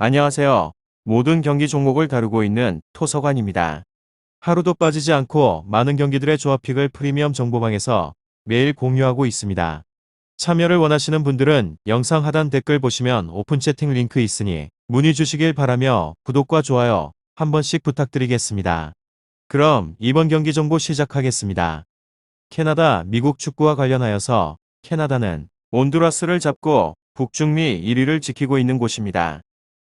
안녕하세요. 모든 경기 종목을 다루고 있는 토서관입니다. 하루도 빠지지 않고 많은 경기들의 조합픽을 프리미엄 정보방에서 매일 공유하고 있습니다. 참여를 원하시는 분들은 영상 하단 댓글 보시면 오픈 채팅 링크 있으니 문의 주시길 바라며 구독과 좋아요 한 번씩 부탁드리겠습니다. 그럼 이번 경기 정보 시작하겠습니다. 캐나다, 미국 축구와 관련하여서 캐나다는 온두라스를 잡고 북중미 1위를 지키고 있는 곳입니다.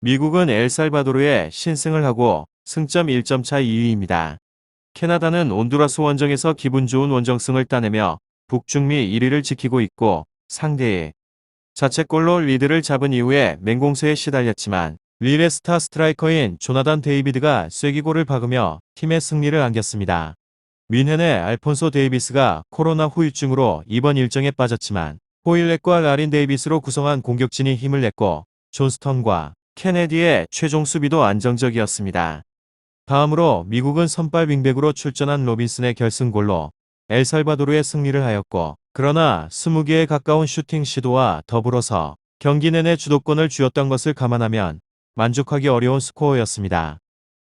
미국은 엘살바도르에 신승을 하고 승점 1점 차 2위입니다. 캐나다는 온두라스 원정에서 기분 좋은 원정승을 따내며 북중미 1위를 지키고 있고 상대의 자책골로 리드를 잡은 이후에 맹공세에 시달렸지만 릴의 스타 스트라이커인 조나단 데이비드가 쐐기골을 박으며 팀의 승리를 안겼습니다. 윈헨의 알폰소 데이비스가 코로나 후유증으로 이번 일정에 빠졌지만 호일렛과 라린 데이비스로 구성한 공격진이 힘을 냈고 존스턴과 케네디의 최종 수비도 안정적이었습니다. 다음으로 미국은 선발 윙백으로 출전한 로빈슨의 결승골로 엘살바도르의 승리를 하였고 그러나 20개에 가까운 슈팅 시도와 더불어서 경기 내내 주도권을 쥐었던 것을 감안하면 만족하기 어려운 스코어였습니다.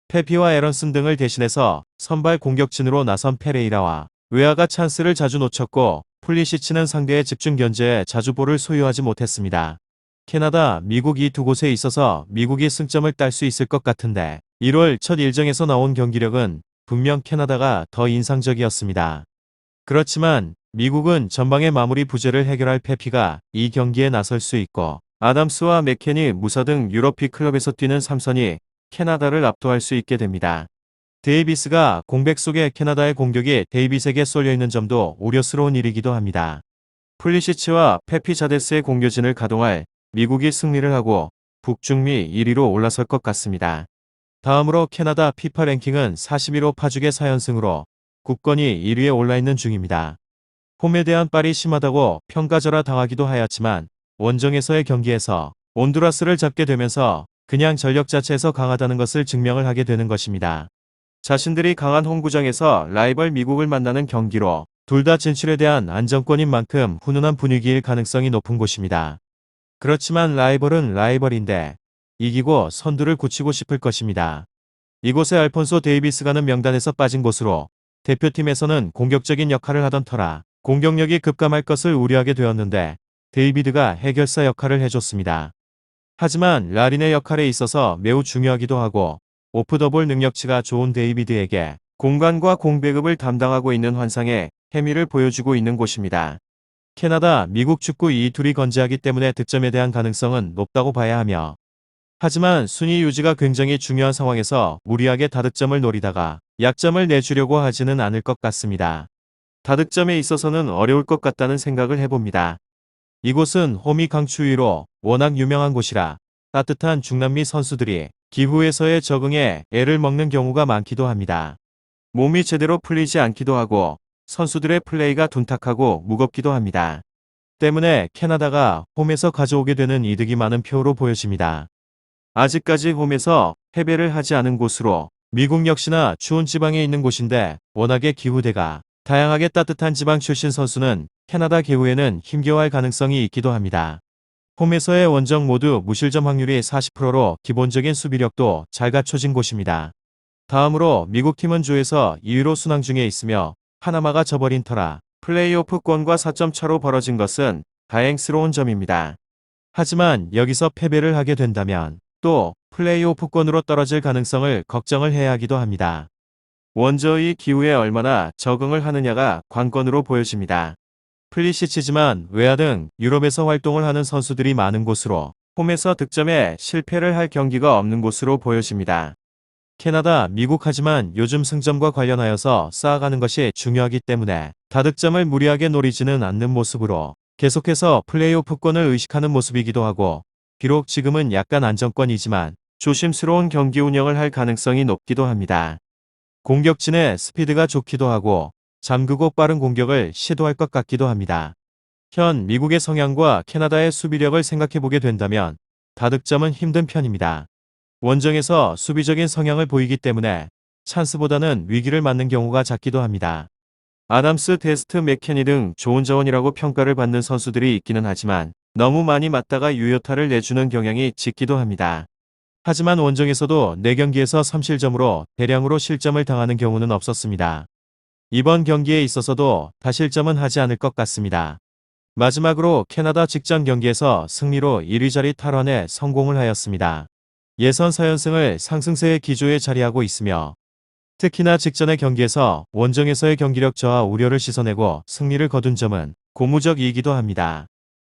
페피와 에런슨 등을 대신해서 선발 공격진으로 나선 페레이라와 외아가 찬스를 자주 놓쳤고 풀리시치는 상대의 집중 견제에 자주 볼을 소유하지 못했습니다. 캐나다, 미국 이 두 곳에 있어서 미국이 승점을 딸 수 있을 것 같은데 1월 첫 일정에서 나온 경기력은 분명 캐나다가 더 인상적이었습니다. 그렇지만 미국은 전방의 마무리 부재를 해결할 페피가 이 경기에 나설 수 있고 아담스와 맥켄이 무사 등 유럽 B클럽에서 뛰는 삼선이 캐나다를 압도할 수 있게 됩니다. 데이비스가 공백 속에 캐나다의 공격이 데이비스에게 쏠려 있는 점도 우려스러운 일이기도 합니다. 풀리시치와 페피 자데스의 공격진을 가동할 미국이 승리를 하고 북중미 1위로 올라설 것 같습니다. 다음으로 캐나다 피파 랭킹은 41호 파죽의 4연승으로 국건이 1위에 올라있는 중입니다. 홈에 대한 빨이 심하다고 평가절하 당하기도 하였지만 원정에서의 경기에서 온두라스를 잡게 되면서 그냥 전력 자체에서 강하다는 것을 증명을 하게 되는 것입니다. 자신들이 강한 홈구장에서 라이벌 미국을 만나는 경기로 둘 다 진출에 대한 안정권인 만큼 훈훈한 분위기일 가능성이 높은 곳입니다. 그렇지만 라이벌은 라이벌인데 이기고 선두를 굳히고 싶을 것입니다. 이곳에 알폰소 데이비스가는 명단에서 빠진 곳으로 대표팀에서는 공격적인 역할을 하던 터라 공격력이 급감할 것을 우려하게 되었는데 데이비드가 해결사 역할을 해줬습니다. 하지만 라린의 역할에 있어서 매우 중요하기도 하고 오프더볼 능력치가 좋은 데이비드에게 공간과 공배급을 담당하고 있는 환상의 케미를 보여주고 있는 곳입니다. 캐나다, 미국 축구 이 둘이 건재하기 때문에 득점에 대한 가능성은 높다고 봐야 하며 하지만 순위 유지가 굉장히 중요한 상황에서 무리하게 다득점을 노리다가 약점을 내주려고 하지는 않을 것 같습니다. 다득점에 있어서는 어려울 것 같다는 생각을 해봅니다. 이곳은 홈이 강추위로 워낙 유명한 곳이라 따뜻한 중남미 선수들이 기후에서의 적응에 애를 먹는 경우가 많기도 합니다. 몸이 제대로 풀리지 않기도 하고 선수들의 플레이가 둔탁하고 무겁기도 합니다. 때문에 캐나다가 홈에서 가져오게 되는 이득이 많은 표로 보여집니다. 아직까지 홈에서 패배를 하지 않은 곳으로 미국 역시나 추운 지방에 있는 곳인데 워낙에 기후대가 다양하게 따뜻한 지방 출신 선수는 캐나다 기후에는 힘겨워할 가능성이 있기도 합니다. 홈에서의 원정 모두 무실점 확률이 40%로 기본적인 수비력도 잘 갖춰진 곳입니다. 다음으로 미국 팀은 조에서 2위로 순항 중에 있으며 파나마가 져버린 터라 플레이오프권과 4점 차로 벌어진 것은 다행스러운 점입니다. 하지만 여기서 패배를 하게 된다면 또 플레이오프권으로 떨어질 가능성을 걱정을 해야 하기도 합니다. 원저의 기후에 얼마나 적응을 하느냐가 관건으로 보여집니다. 플리시치지만 외야 등 유럽에서 활동을 하는 선수들이 많은 곳으로 홈에서 득점에 실패를 할 경기가 없는 곳으로 보여집니다. 캐나다, 미국 하지만 요즘 승점과 관련하여서 쌓아가는 것이 중요하기 때문에 다득점을 무리하게 노리지는 않는 모습으로 계속해서 플레이오프권을 의식하는 모습이기도 하고 비록 지금은 약간 안정권이지만 조심스러운 경기 운영을 할 가능성이 높기도 합니다. 공격진의 스피드가 좋기도 하고 잠그고 빠른 공격을 시도할 것 같기도 합니다. 현 미국의 성향과 캐나다의 수비력을 생각해보게 된다면 다득점은 힘든 편입니다. 원정에서 수비적인 성향을 보이기 때문에 찬스보다는 위기를 맞는 경우가 작기도 합니다. 아담스, 데스트, 맥케니 등 좋은 자원이라고 평가를 받는 선수들이 있기는 하지만 너무 많이 맞다가 유효타를 내주는 경향이 짙기도 합니다. 하지만 원정에서도 4경기에서 3실점으로 대량으로 실점을 당하는 경우는 없었습니다. 이번 경기에 있어서도 다실점은 하지 않을 것 같습니다. 마지막으로 캐나다 직전 경기에서 승리로 1위 자리 탈환에 성공을 하였습니다. 예선 4연승을 상승세의 기조에 자리하고 있으며 특히나 직전의 경기에서 원정에서의 경기력 저하 우려를 씻어내고 승리를 거둔 점은 고무적이기도 합니다.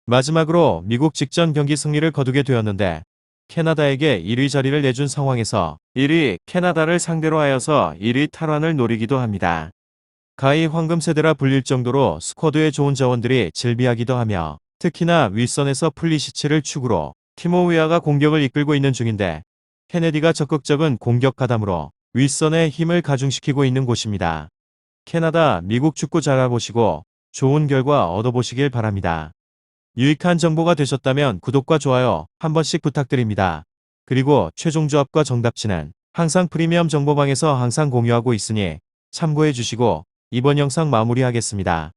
마지막으로 미국 직전 경기 승리를 거두게 되었는데 캐나다에게 1위 자리를 내준 상황에서 1위 캐나다를 상대로 하여서 1위 탈환을 노리기도 합니다. 가히 황금 세대라 불릴 정도로 스쿼드에 좋은 자원들이 질비하기도 하며 특히나 윗선에서 플리시치를 축으로 티모위아가 공격을 이끌고 있는 중인데 케네디가 적극적인 공격 가담으로 윗선의 힘을 가중시키고 있는 곳입니다. 캐나다, 미국 축구 잘 알아보시고 좋은 결과 얻어보시길 바랍니다. 유익한 정보가 되셨다면 구독과 좋아요 한 번씩 부탁드립니다. 그리고 최종 조합과 정답치는 항상 프리미엄 정보방에서 항상 공유하고 있으니 참고해 주시고 이번 영상 마무리하겠습니다.